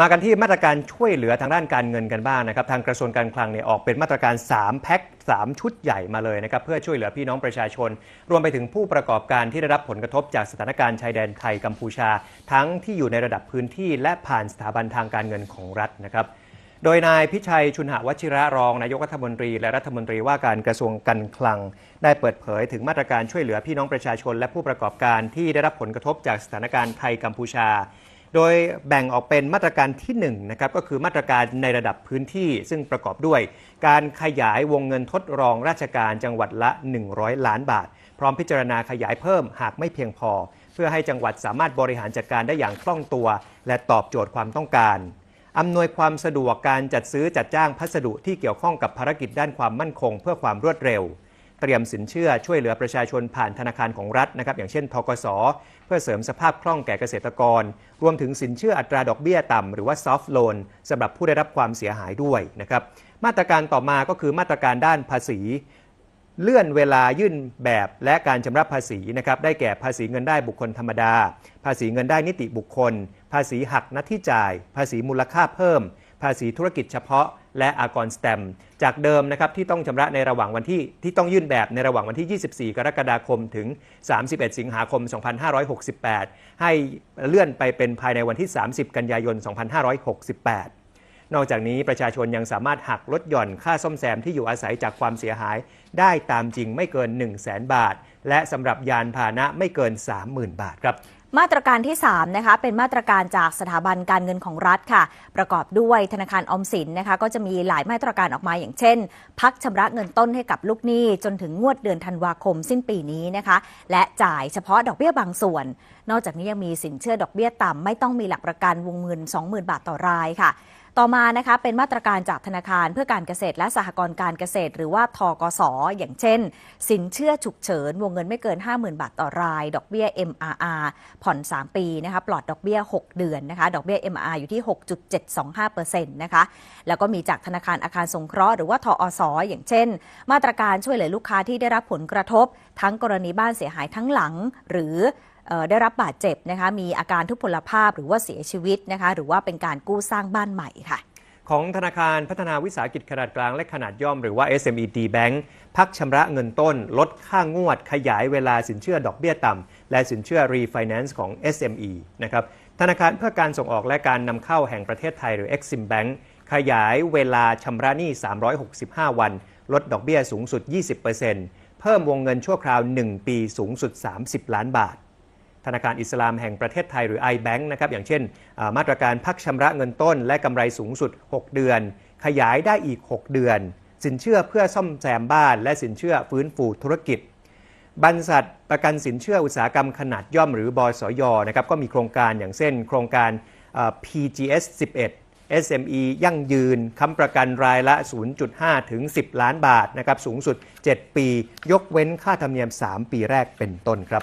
มากันที่มาตรการช่วยเหลือทางด้านการเงินกันบ้างนะครับ ทางกระทรวงการคลังเนี่ยออกเป็นมาตรการ 3 แพ็ค 3 ชุดใหญ่มาเลยนะครับ เพื่อช่วยเหลือพี่น้องประชาชน รวมไปถึงผู้ประกอบการที่ได้รับผลกระทบจากสถานการณ์ชายแดนไทยกัมพูชา ทั้งที่อยู่ในระดับพื้นที่และผ่านสถาบันทางการเงินของรัฐนะครับโดยนายพิชัยชุนหวชิระรองนายกรัฐมนตรี และรัฐมนตรีว่าการกระทรวงการคลัง ได้เปิดเผยถึงมาตรการช่วยเหลือพี่น้องประชาชน และผู้ประกอบการที่ได้รับผลกระทบจากสถานการณ์ไทยกัมพูชา โดยแบ่งออกเป็นมาตรการที่1นะครับก็คือมาตรการในระดับพื้นที่ซึ่งประกอบด้วย การขยายวงเงินทดรองราชการจังหวัดละ 100 ล้านบาท พร้อมพิจารณาขยายเพิ่มหากไม่เพียงพอ เพื่อให้จังหวัดสามารถบริหารจัดการได้อย่างคล่องตัว และตอบโจทย์ความต้องการอำนวยความสะดวกการจัดซื้อจัดจ้างพัสดุที่เกี่ยวข้องกับภารกิจด้านความมั่นคง เพื่อความรวดเร็ว เตรียมสินเชื่อช่วยเหลือประชาชนผ่านธนาคารของรัฐนะครับอย่างเช่นทกส เพื่อเสริมสภาพคล่องแก่เกษตรกร รวมถึงสินเชื่ออัตราดอกเบี้ยต่ำหรือว่าซอฟท์โลนสำหรับผู้ได้รับความเสียหายด้วยนะครับมาตรการต่อมาก็คือมาตรการด้านภาษี เลื่อนเวลายื่นแบบและการชำระภาษีนะครับได้แก่ภาษีเงินได้บุคคลธรรมดา ภาษีเงินได้นิติบุคคล ภาษีหักน้าที่จ่าย ภาษีมูลค่าเพิ่ม ภาษีธุรกิจเฉพาะ และอากรสแตมจากเดิมนะครับที่ต้องชำระในระหว่างวันที่ที่ต้องยื่นแบบในระหว่างวันที่ 24 กรกฎาคมถึง 31 สิงหาคม 2568 ให้เลื่อนไปเป็นภายในวันที่ 30 กันยายน 2568นอกจากนี้ประชาชนยังสามารถหักลดหย่อนค่าซ่อมแซมที่อยู่อาศัยจากความเสียหาย ได้ตามจริงไม่เกิน 1 0 0 0 0แบาท และสำหรับยานพาหนะไม่เกิน 30,000 บาทครับ มาตรการที่ 3 นะคะ เป็นมาตรการจากสถาบันการเงินของรัฐค่ะ ประกอบด้วยธนาคารอมสินนะคะ ก็จะมีหลายมาตรการออกมาอย่างเช่น พักชำระเงินต้นให้กับลูกหนี้ จนถึงงวดเดือนธันวาคมสิ้นปีนี้นะคะ และจ่ายเฉพาะดอกเบี้ยบางส่วน นอกจากนี้ยังมีสินเชื่อดอกเบี้ยต่ำไม่ต้องมีหลักประกันวงเงิน20,000 บาทต่อรายค่ะ ต่อมานะคะเป็นมาตรการจากธนาคารเพื่อการเกษตรและสหกรณ์การเกษตร หรือว่าทกสอย่างเช่น สินเชื่อฉุกเฉิน วงเงินไม่เกิน 50,000 บาทต่อราย ดอกเบี้ย MRR ผ่อน 3 ปีนะคะปลอดดอกเบี้ย 6 เดือนนะคะดอกเบี้ย MRR อยู่ที่ 6.725%นะคะแล้วก็มีจากธนาคารอาคารสงเคราะห์หรือว่าทอสอย่างเช่น มาตรการช่วยเหลือลูกค้าที่ได้รับผลกระทบ ทั้งกรณีบ้านเสียหายทั้งหลัง หรือ ได้รับบาดเจ็บนะคะมีอาการทุพพลภาพหรือว่าเสียชีวิตนะคะหรือว่าเป็นการกู้สร้างบ้านใหม่ค่ะของธนาคารพัฒนาวิสาหกิจขนาดกลางและขนาดย่อมหรือว่า SME D Bank พักชำระเงินต้น ลดค่างวด ขยายเวลาสินเชื่อดอกเบี้ยต่ำ และสินเชื่อ Refinance ของ SME นะครับธนาคารเพื่อการส่งออกและการนำเข้าแห่งประเทศไทยหรือ Exim Bank ขยายเวลาชำระหนี้ 365 วัน ลดดอกเบี้ยสูงสุด 20%เพิ่มวงเงินชั่วคราว 1 ปีสูงสุด 30 ล้านบาท ธนาคารอิสลามแห่งประเทศไทยหรือ iBank นะครับอย่างเช่น มาตรการพักชำระเงินต้น และกำไรสูงสุด 6 เดือน ขยายได้อีก 6 เดือน สินเชื่อเพื่อซ่อมแซมบ้าน และสินเชื่อฟื้นฟูธุรกิจบรรษัทประกันสินเชื่ออุตสาหกรรมขนาดย่อมหรือบสยนะครับก็มีโครงการอย่างเช่น โครงการ PGS 11 SME ยั่งยืนค้ำประกันรายละ 0.5 ถึง 10 ล้านบาทนะครับสูงสุด 7 ปี ยกเว้นค่าธรรมเนียม 3 ปีแรกเป็นต้นครับ